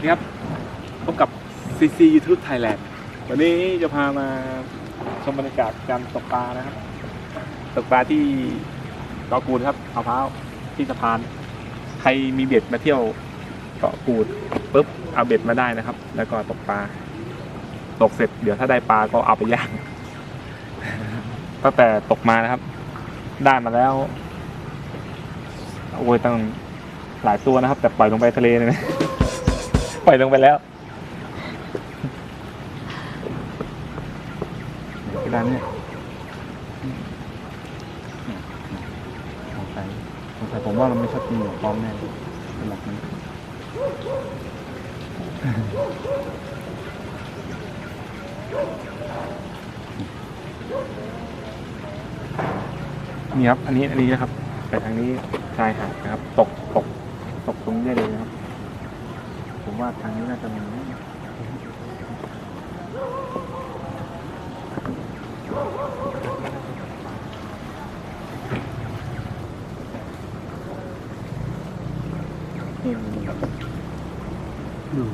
วัสดีครับ พบกับ CC YouTube Thailand วันนี้จะพามาชมบรรยากาศการตกปลานะครับ ตกปลาที่เกาะกูดครับมะพร้าวที่สะพาน ใครมีเบ็ดมาเที่ยวเกาะกูดปุ๊บเอาเบ็ดมาได้นะครับ แล้วก็ตกปลา ตกเสร็จเดี๋ยวถ้าได้ปลาก็เอาไปย่าง ตั้งแต่ตกมานะครับ ได้มาแล้วโอ้ยตั้งหลายตัวนะครับ แต่ปล่อยลงไปทะเลเลยนะ ปล่อยลงไปแล้วกระดานเนี่ยสงสัยสงสัยผมว่ามันไม่ชอบกินหมูพร้อมแน่สำหรับมันนี่ครับ อันนี้ อันนี้นะครับ ไปทางนี้ชายหาดนะครับ ตก ตก ตกตรงนี้ได้เลยนะครับ ว่าทางนี้น่าจะมีนี่นี่ครับดู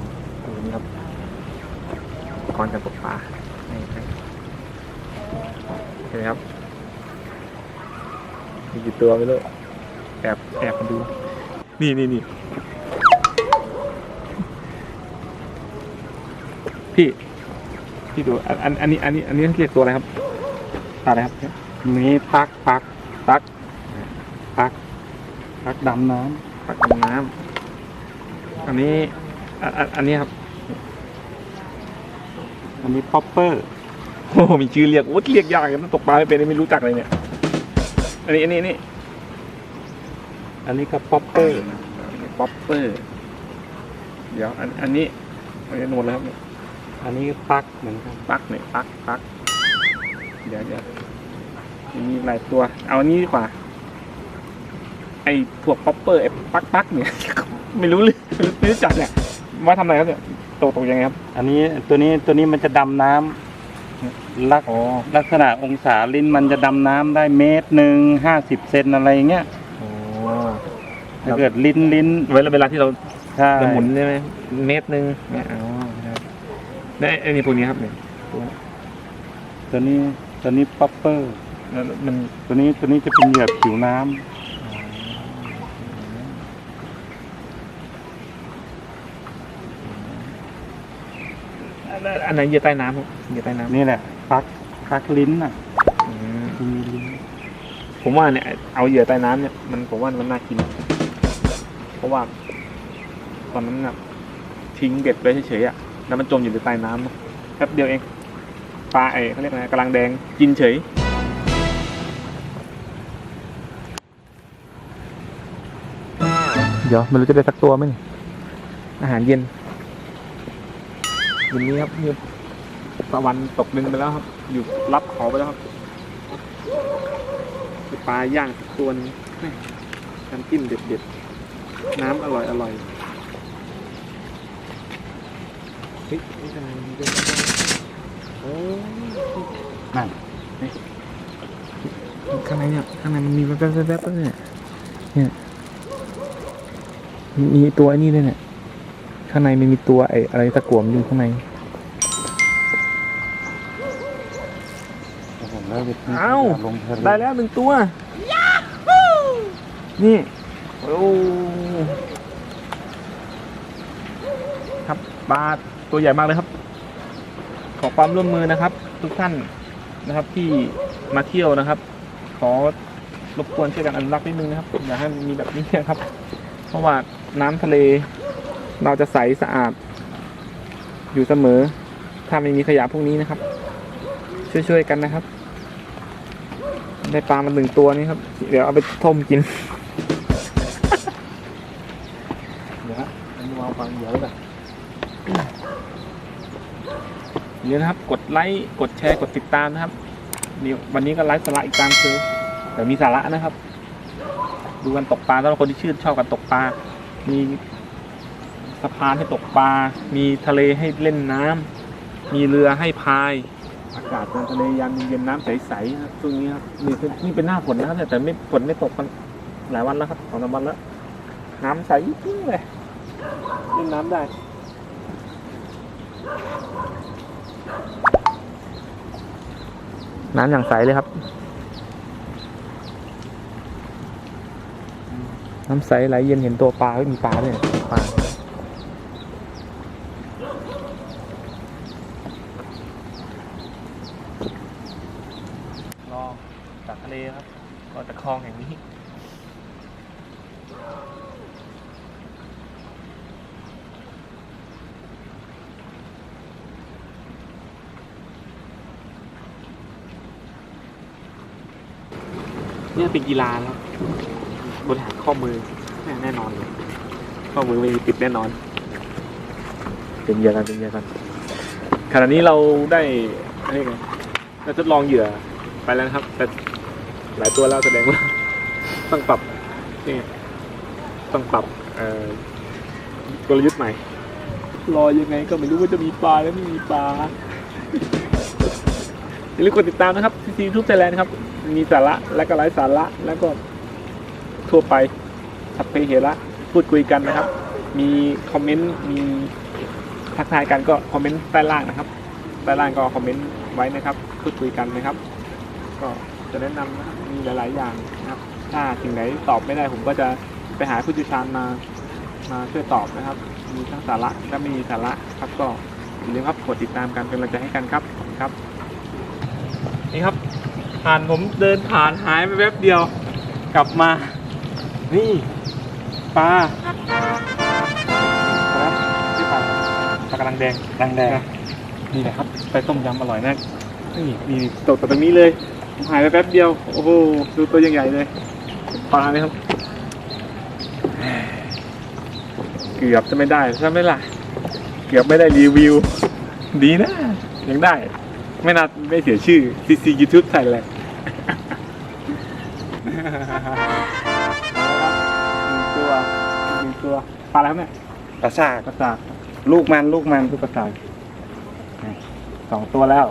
ดูนี่ครับก่อนจะตกปลาให้ให้เห็นไหมครับมีกี่ตัวไม่รู้แอบแอบมาดู นี่นี่นี่ พี่พี่ดูอันอันอันนี้อันนี้อันนี้เรียกตัวอะไรครับปลาอะไรครับนี้ปักปักปักปักปักดำน้ปักลงน้ำอันนี้อันอันอันนี้ครับำอันนี้ป๊อปเปอร์โอ้โหมีชื่อเรียกโอ้เรียกยากกันตกปลาไม่เป็นไม่รู้จักเลยเนี่ย อันนี้อันนี้อันนี้อันนี้ก็ป๊อปเปอร์ป๊อปเปอร์ เดี๋ยวอันอันนี้อันนี้หมดแล้วครับเนี่ย อันนี้ปักเหมือนกันปักเนี่ยปักปักเดี๋ยวเดี๋ยวมีหลายตัว เอาอันนี้ดีกว่า ไอ้พวกป๊อปเปอร์ไอ้ปักปักเนี่ย ไม่รู้เลยไม่รู้ไม่รู้จักเนี่ยว่าทำอะไรครับเนี่ยตกตกยังไงครับ อันนี้ตัวนี้ตัวนี้มันจะดำน้ำลักอ๋อ ลักษณะองศาลิ้นมันจะดำน้ำได้เมตรหนึ่งห้าสิบเซนอะไรอย่างเงี้ยโอ้ถ้าเกิดลิ้นลิ้นเวลาเวลาที่เราใช่จะหมุนใช่ไหมเมตรหนึ่งเนี่ยอ๋อครับ ได้ไอ้นี่พวกนี้ครับเนี่ยตัวตัวนี้ตัวนี้ป๊อปเปอร์ แล้วมันตัวนี้ตัวนี้จะเป็นเหยื่อผิวน้ำแล้วอันไหนเหยื่อใต้น้ำครับเหยื่อใต้น้ำนี่แหละปักปักลิ้นอะอืมมันมีลิ้นผมว่าเนี่ยเอาเหยื่อใต้น้ำเนี่ยมันผมว่ามันน่ากิน เพราะว่าตอนนั้นน่ะทิ้งเบ็ดไว้เฉยๆอะ แล้วมันจมอยู่ในใต้น้ำเนอะแป๊บเดียวเองปลาไอ้เขาเรียกอะไรกำลังแดงกินเฉย เดี๋ยวไม่รู้จะได้สักตัวไหมเนี่ยอาหารเย็นเย็นนี้ครับนี่ตะวันตกดินไปแล้วครับ อยู่รับเขาไปแล้วครับปลาย่างสักตัวหนึงแม่น้ำจิ้มเด็ดๆ น้ำอร่อยอร่อย เฮ้ยนี่ทำไมมีด้วยโอ้นั่นข้างในเนี่ยข้างในมันมีแวบๆแวบๆเนี่ยเนี่ยมีมีตัวไอ้นี่ด้วยเนี่ยข้างในมันมีตัวไอ้อะไรตะกั่วมันอยู่ข้างในโอ้โหแล้วจะเอ้าลงทะเลได้แล้วหนึ่งตัว นี่ โอ้ ครับ ปลาตัวใหญ่มากเลยครับ ขอความร่วมมือนะครับ ทุกท่านนะครับที่มาเที่ยวนะครับ ขอรบกวนช่วยกันอนุรักษ์นิดนึงนะครับอย่าให้มีแบบนี้นะครับ เพราะว่าน้ำทะเลเราจะใสสะอาด อยู่เสมอ ถ้าไม่มีขยะพวกนี้นะครับ ช่วยๆกันนะครับ ได้ปลามาหนึ่งตัวนี่ครับ เดี๋ยวเอาไปต้มกิน เดี๋ยวฮะอันวางฟังเดี๋ยวก่ อนเดี๋ยนะครับ กดไลค์กดแชร์กดติดตามนะครับนี่วันนี้ก็ไลฟ์สาระอีกตามคือแต่มีสาระนะครับ ดูกันตกปลาสำหรับคนที่ชื่นชอบกันตกปลา มีสะพานให้ตกปลา มีทะเลให้เล่นน้ำมีเรือให้พาย อากาศในทะเลยามเย็นน้ำใสๆนะครับช่วงนี้ครับนี่คือนี่เป็นหน้าฝนนะครับแต่ไม่ฝนไม่ตกมันหลายวันแล้วครับสองสามวันแล้ว น้ำใสจริงเลยเล่นน้ำได้ น้ำอย่างใสเลยครับ น้ำใสไหลเย็นเห็นตัวปลาไม่มีปลาด้วยปลารองจากทะเลครับรอจากคลองแห่งนี้ เนี่ยเป็นกีฬาแล้วบริหารข้อมือแน่แน่นอนเลยข้อมือไม่มีติดแน่นอน เป็นเหยื่อกันเป็นเหยื่อกันขณะนี้เราได้อะไรไงเราทดลองเหยื่อไปแล้วนะครับ แต่หลายตัวแล้วแสดงว่า ต้องปรับนี่ต้องปรับเอ่อกลยุทธ์ใหม่ รอยังไงก็ไม่รู้ว่าจะมีปลาแล้วไม่มีปลา อย่าลืมกดติดตามนะครับที่ยูทูบไทยแลนด์ครับ มีสาระและก็ไร้สาระแล้วก็ทั่วไปสัพเพเหระพูดคุยกันนะครับ มีคอมเมนต์มีทักทายกันก็คอมเมนต์ใต้ล่างนะครับใต้ล่างก็คอมเมนต์ไว้นะครับ พูดคุยกันนะครับ ก็จะแนะนำนะครับมีหลาย ๆ อย่างนะครับ ถ้าสิ่งไหนตอบไม่ได้ผมก็จะไปหาผู้เชี่ยวชาญมามาช่วยตอบนะครับ มีทั้งสาระและไม่มีสาระครับก็อย่าลืมครับกดติดตามกันเป็นกำลังใจให้กันครับขอบคุณครับ นี่ครับ ผ่านผมเดินผ่านหายไปแป๊บเดียว กลับมา นี่ปลาปลาที่ปลาปลากระลังแดงดังแดงนะนี่แหละครับ ไปต้มยำอร่อยมากนี่นี่ตกตรงนี้เลยผมหายไปแป๊บเดียว โอ้โหดูตัวยังใหญ่เลยปลาเลยครับ เกือบจะไม่ได้ใช่ไหมล่ะ เกือบไม่ได้รีวิว ดีนะ ยังได้ ไม่น่าไม่เสียชื่อ CC YouTube ใส่เลยหนึ่งตัวหนึ่งตัวปลาแล้วเนี่ยประสาทกระสากลูกมันลูกมัน ลูกกระสากสองตัวแล้ว